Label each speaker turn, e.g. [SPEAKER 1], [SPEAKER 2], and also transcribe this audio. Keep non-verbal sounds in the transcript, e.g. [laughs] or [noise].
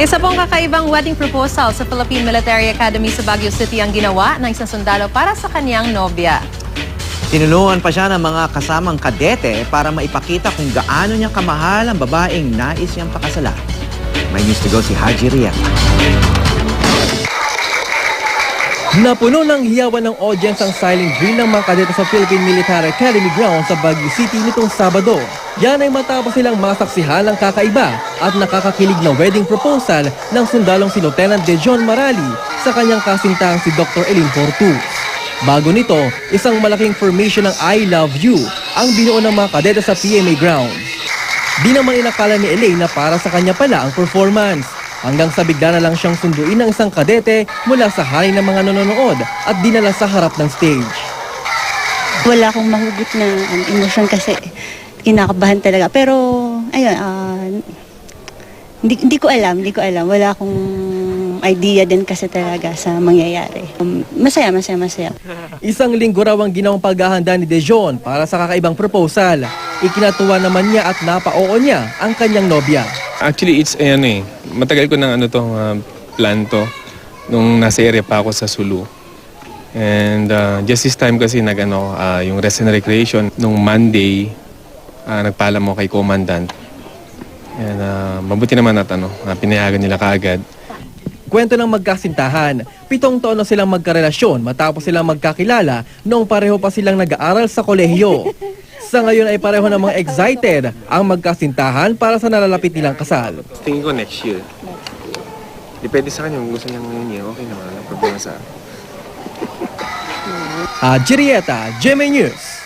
[SPEAKER 1] Isa pong kakaibang wedding proposal sa Philippine Military Academy sa Baguio City ang ginawa ng isang sundalo para sa kaniyang nobya.
[SPEAKER 2] Tinulungan pa siya ng mga kasamang kadete para maipakita kung gaano niya kamahal ang babaeng nais niyang pakasalan. May news to go si Haji Riek.
[SPEAKER 3] Napuno ng hiyawan ng audience ang silent drill ng mga kadete sa Philippine Military Academy ground sa Baguio City nitong Sabado. Yan ay matapos silang masaksihan ng kakaiba at nakakakilig na wedding proposal ng sundalong si Lieutenant De John Marali sa kanyang kasintahang si Dr. Elin Portus. Bago nito, isang malaking formation ng I Love You ang binuo ng mga kadete sa PMA ground. Di naman inakala ni Elaine na para sa kanya pala ang performance. Hanggang sa bigla na lang siyang sunduin ng isang kadete mula sa haring ng mga nanonood at dinala sa harap ng stage.
[SPEAKER 4] Wala akong mahugot na um, emotion kasi kinakabahan talaga. Pero, ayun, ah, hindi, hindi ko alam, hindi ko alam. Wala akong idea din kasi talaga sa mangyayari. Um, masaya, masaya, masaya. [laughs]
[SPEAKER 3] Isang linggo raw ang ginawang paghahanda ni Dejon para sa kakaibang proposal. Ikinatuwa naman niya at napaoo niya ang kanyang nobya.
[SPEAKER 5] Actually, it's ano eh, matagal ko ng ano to, uh, plan to nung nasa area pa ako sa Sulu. And uh, just this time kasi nag ano, ah, yung rest and recreation nung Monday, uh, nagpaalam mo kay commandant. And uh, mabuti naman at ano, uh, pinayagan nila kaagad.
[SPEAKER 3] Kwento ng magkasintahan, pitong taon na silang magkarelasyon matapos silang magkakilala noong pareho pa silang nag-aaral sa kolehiyo. Sa ngayon ay pareho namang excited ang magkasintahan para sa nalalapit nilang kasal.
[SPEAKER 5] Tingin ko next year. Depende sa kanya kung gusto niya ngayon niya. Okay naman, ang problema sa
[SPEAKER 3] Ah, Jirieta, GMA News.